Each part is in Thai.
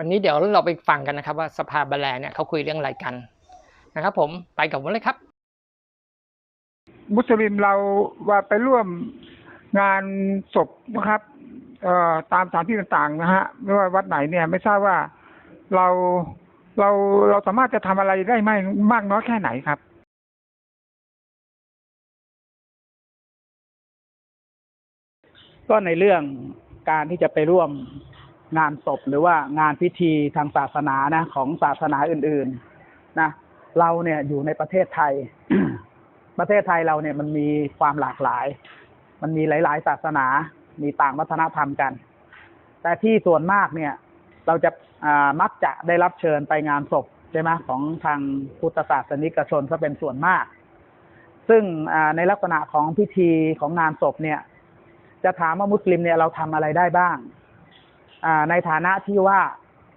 วันนี้เดี๋ยวเราไปฟังกันนะครับว่าสภาบาแลเนี่ยเขาคุยเรื่องอะไรกันนะครับ ผมไปกับผมเลยครับ มุสลิมเราว่าไปร่วมงานศพนะครับเอ่อตามสถานที่ต่างๆนะฮะไม่ว่าวัดไหนเนี่ย ไม่ทราบว่าเราเราเราสามารถจะทำอะไรได้ไหมมากน้อยแค่ไหนครับก็ในเรื่องการที่จะไปร่วม งานศพหรือว่างานพิธีทางศาสนานะ ของศาสนาอื่นๆนะเราเนี่ยอยู่ในประเทศไทย ประเทศไทยเราเนี่ยมันมีความหลากหลาย มันมีหลาย ๆ ศาสนา มีต่างวัฒนธรรมกัน แต่ที่ส่วนมากเนี่ย เราจะามักจะได้รับเชิญไปงานศพใช่ไหมของทางพุทธศาสนิกชนก็เป็นส่วนมาก ซึ่งในลักษณะของพิธีของงานศพเนี่ย จะถามว่ามุสลิมเนี่ยเราทำอะไรได้บ้าง ในฐานะที่ว่า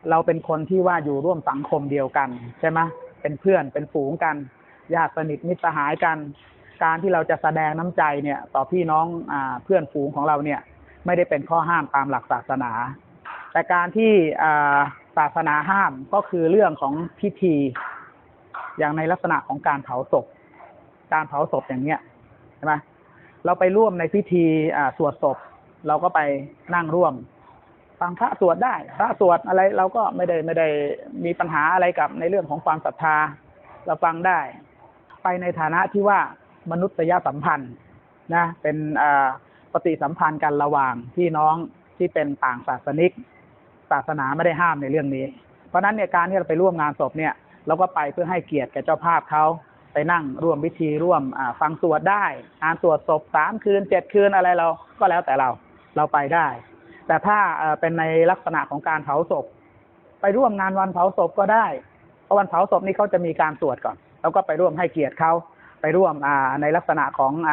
เราเป็นคนที่ว่าอยู่ร่วมสังคมเดียวกันใช่ไหมเป็นเพื่อนเป็นฝูงกันญาติสนิทมิตรสหายกัน การที่เราจะแสดงน้ำใจเนี่ย ต่อพี่น้องอ่าเพื่อนฝูงของเราเนี่ย ไม่ได้เป็นข้อห้ามตามหลักศาสนา แต่การที่อ่าศาสนาห้ามก็คือเรื่องของพิธี อย่างในลักษณะของการเผาศพ การเผาศพอย่างเนี้ยใช่ไหมเราไปร่วมในพิธีอ่าสวดศพ เราก็ไปนั่งร่วม ฟังพระสวดได้ พระสวดอะไรเราก็ไม่ได้ไม่ได้มีปัญหาอะไรกับในเรื่องของความศรัทธา เราฟังได้ ไปในฐานะที่ว่ามนุษยสัมพันธ์นะเป็นปฏิสัมพันธ์กันระหว่างพี่น้องที่เป็นต่างศาสนิก ศาสนาไม่ได้ห้ามในเรื่องนี้ เพราะฉะนั้นเนี่ยการที่เราไปร่วมงานศพเนี่ยเราก็ไปเพื่อให้เกียรติแก่เจ้าภาพเขาไปนั่งร่วมพิธีร่วมฟังสวดได้งานสวดศพสามคืนเจ็ดคืนอะไรเราก็แล้วแต่เราเราไปได้ แต่ถ้าเป็นในลักษณะของการเผาศพ ไปร่วมงานวันเผาศพก็ได้เพราะวันเผาศพนี้เขาจะมีการสวดก่อน แล้วก็ไปร่วมให้เกียรติเขาไปร่วมในลักษณะของอ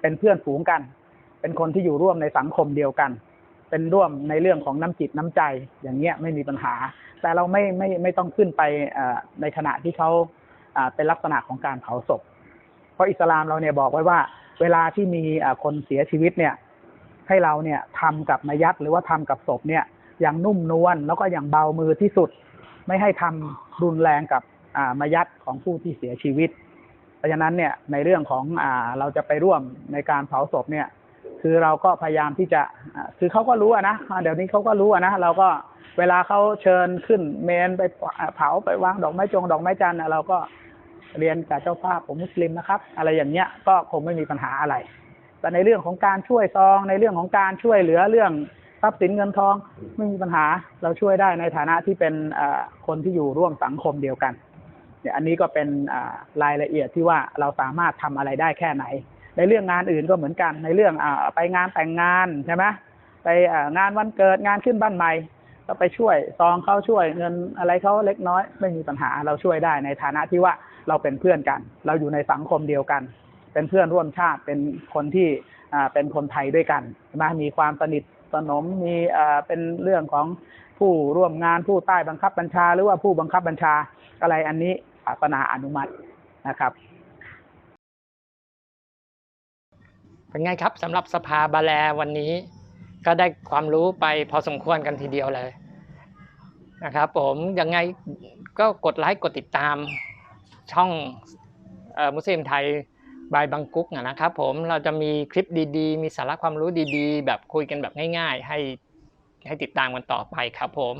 เป็นเพื่อนฝูงกัน เป็นคนที่อยู่ร่วมในสังคมเดียวกัน เป็นร่วมในเรื่องของน้ำจิตน้ำใจอย่างเงี้ยไม่มีปัญหา แต่เราไม่ไม่ไม่ต้องขึ้นไปในขณะที่เขาเป็นลักษณะของการเผาศพ เพราะอิสลามเราเนี่ยบอกไว้ว่า เวลาที่มีคนเสียชีวิตเนี่ย ให้เราเนี่ยทำกับมายัดหรือว่าทำกับศพเนี่ยอย่างนุ่มนวลแล้วก็อย่างเบามือที่สุด ไม่ให้ทำรุนแรงกับอ่ามายัดของผู้ที่เสียชีวิต เพราะฉะนั้นเนี่ยในเรื่องของอ่าเราจะไปร่วมในการเผาศพเนี่ยคือเราก็พยายามที่จะคือเขาก็รู้อะนะเดี๋ยวนี้เขาก็รู้อะนะเราก็เวลาเขาเชิญขึ้นเมนไปเผาไปวางดอกไม้จงดอกไม้จันทร์น่ะเราก็เรียนกับเจ้าภาพผมมุสลิมนะครับ อะไรอย่างเงี้ยก็คงไม่มีปัญหาอะไร แต่ในเรื่องของการช่วยซอง ในเรื่องของการช่วยเหลือเรื่องทรัพย์สินเงินทองไม่มีปัญหาเราช่วยได้ในฐานะที่เป็นคนที่อยู่ร่วมสังคมเดียวกันเนี่ยอันนี้ก็เป็นรายละเอียดที่ว่าเราสามารถทำอะไรได้แค่ไหน ในเรื่องงานอื่นก็เหมือนกันในเรื่องอไปงานแต่งงานใช่ไหมไปงานวันเกิดงานขึ้นบ้านใหม่ก็ไปช่วยซองเขาช่วยเงินอะไรเขาเล็กน้อย ไม่มีปัญหาเราช่วยได้ในฐานะที่ว่าเราเป็นเพื่อนกัน เราอยู่ในสังคมเดียวกัน เป็นเพื่อนร่วมชาติเป็นคนที่เป็นคนไทยด้วยกันใช่ไหมมีความสนิทสนมมีเป็นเรื่องของผู้ร่วมงานผู้ใต้บังคับบัญชา หรือว่าผู้บังคับบัญชาอะไรอันนี้ศาสนาอนุมัตินะครับเป็นไงครับสำหรับสภาบาแลวันนี้ ก็ได้ความรู้ไปพอสมควรกันทีเดียวเลยนะครับ ผมยังไงก็กดไลค์กดติดตามช่องออมุสลิมไทย บายบังกุ๊กนะครับผมเราจะมีคลิปดีๆ มีสาระความรู้ดีๆ แบบคุยกันแบบง่าย ๆ ให้ให้ติดตามกันต่อไปครับผม